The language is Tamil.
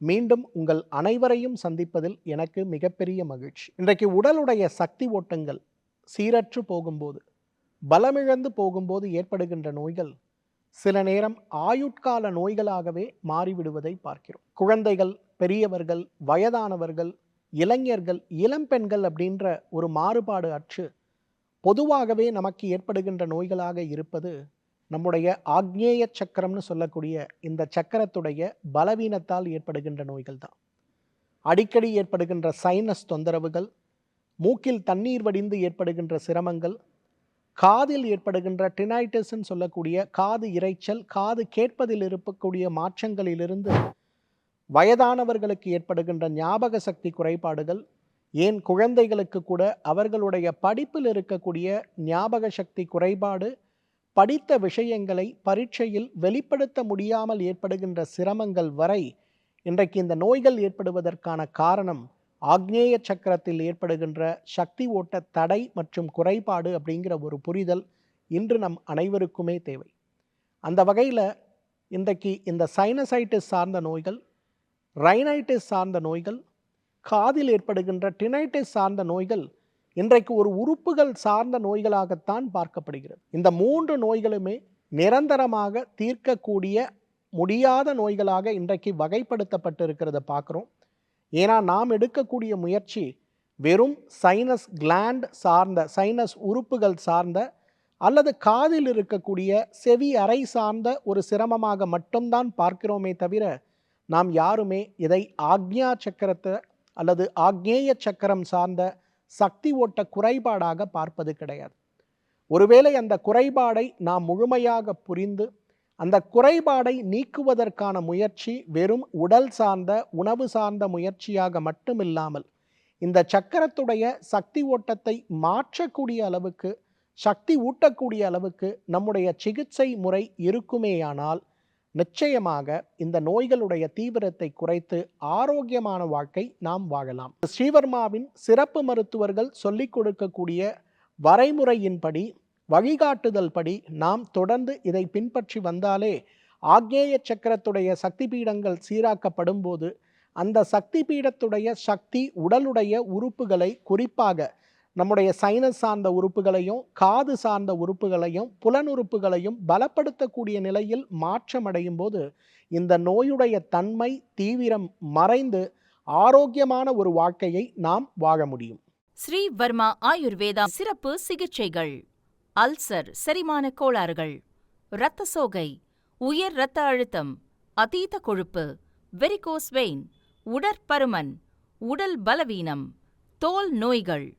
மீண்டும் உங்கள் அனைவரையும் சந்திப்பதில் எனக்கு மிகப்பெரிய மகிழ்ச்சி. இன்றைக்கு உடலுடைய சக்தி ஓட்டங்கள் சீரற்று போகும்போது பலமிழந்து போகும்போது ஏற்படுகின்ற நோய்கள் சில நேரம் ஆயுட்கால நோய்களாகவே மாறிவிடுவதை பார்க்கிறோம். குழந்தைகள் பெரியவர்கள் வயதானவர்கள் இளைஞர்கள் இளம்பெண்கள் அப்படின்ற ஒரு மாறுபாடு அற்று பொதுவாகவே நமக்கு ஏற்படுகின்ற நோய்களாக இருப்பது நம்முடைய ஆக்னேய சக்கரம்னு சொல்லக்கூடிய இந்த சக்கரத்துடைய பலவீனத்தால் ஏற்படுகின்ற நோய்கள் தான். அடிக்கடி ஏற்படுகின்ற சைனஸ் தொந்தரவுகள் மூக்கில் தண்ணீர் வடிந்து ஏற்படுகின்ற சிரமங்கள் காதில் ஏற்படுகின்ற டினைட்டிஸ்ன்னு சொல்லக்கூடிய காது இரைச்சல் காது கேட்பதில் இருக்கக்கூடிய மாற்றங்களிலிருந்து வயதானவர்களுக்கு ஏற்படுகின்ற ஞாபக சக்தி குறைபாடுகள் ஏன் குழந்தைகளுக்கு கூட அவர்களுடைய படிப்பில் இருக்கக்கூடிய ஞாபக சக்தி குறைபாடு படித்த விஷயங்களை பரீட்சையில் வெளிப்படுத்த முடியாமல் ஏற்படுகின்ற சிரமங்கள் வரை இன்றைக்கு இந்த நோய்கள் ஏற்படுவதற்கான காரணம் ஆக்னேய சக்கரத்தில் ஏற்படுகின்ற சக்தி ஓட்ட தடை மற்றும் குறைபாடு அப்படிங்கிற ஒரு புரிதல் இன்று நம் அனைவருக்குமே தேவை. அந்த வகையில் இன்றைக்கு இந்த சைனசைட்டிஸ் சார்ந்த நோய்கள் ரைனைட்டிஸ் சார்ந்த நோய்கள் காதில் ஏற்படுகின்ற டினைட்டிஸ் சார்ந்த நோய்கள் இன்றைக்கு ஒரு உறுப்புகள் சார்ந்த நோய்களாகத்தான் பார்க்கப்படுகிறது. இந்த மூன்று நோய்களுமே நிரந்தரமாக தீர்க்கக்கூடிய முடியாத நோய்களாக இன்றைக்கு வகைப்படுத்தப்பட்டு இருக்கிறத பார்க்குறோம். ஏன்னா நாம் எடுக்கக்கூடிய முயற்சி வெறும் சைனஸ் கிளாண்ட் சார்ந்த சைனஸ் உறுப்புகள் சார்ந்த அல்லது காதில் இருக்கக்கூடிய செவி அறை சார்ந்த ஒரு சிரமமாக மட்டும்தான் பார்க்கிறோமே தவிர நாம் யாருமே இதை ஆக்ஞா சக்கரத்தை அல்லது ஆக்ஞேய சக்கரம் சார்ந்த சக்தி ஓட்ட குறைபாடாக பார்ப்பது கிடையாது. ஒருவேளை அந்த குறைபாடை நாம் முழுமையாக புரிந்து அந்த குறைபாடை நீக்குவதற்கான முயற்சி வெறும் உடல் சார்ந்த உணவு சார்ந்த முயற்சியாக மட்டுமில்லாமல் இந்த சக்கரத்துடைய சக்தி ஓட்டத்தை மாற்றக்கூடிய அளவுக்கு சக்தி ஊட்டக்கூடிய அளவுக்கு நம்முடைய சிகிச்சை முறை இருக்குமேயானால் நிச்சயமாக இந்த நோய்களுடைய தீவிரத்தை குறைத்து ஆரோக்கியமான வாழ்க்கை நாம் வாழலாம். ஸ்ரீவர்மாவின் சிறப்பு மருத்துவர்கள் சொல்லிக் கொடுக்கக்கூடிய வரைமுறையின்படி வழிகாட்டுதல் படி நாம் தொடர்ந்து இதை பின்பற்றி வந்தாலே ஆக்னேய சக்கரத்துடைய சக்தி பீடங்கள் சீராக்கப்படும் போது அந்த சக்தி பீடத்துடைய சக்தி உடலுடைய உறுப்புகளை குறிப்பாக நம்முடைய சைனஸ் சார்ந்த உறுப்புகளையும் காது சார்ந்த உறுப்புகளையும் புலனுறுப்புகளையும் பலப்படுத்தக்கூடிய நிலையில் மாற்றமடையும் போது இந்த நோயுடைய தன்மை தீவிரம் மறைந்து ஆரோக்கியமான ஒரு வாழ்க்கையை நாம் வாழ முடியும். ஸ்ரீ வர்மா ஆயுர்வேதா சிறப்பு சிகிச்சைகள். அல்சர் செரிமான கோளாறுகள். இரத்த சோகை உயர் இரத்த அழுத்தம் அதீத கொழுப்பு வெரிகோஸ் வெயின் உடற்பருமன் உடல் பலவீனம் தோல் நோய்கள்.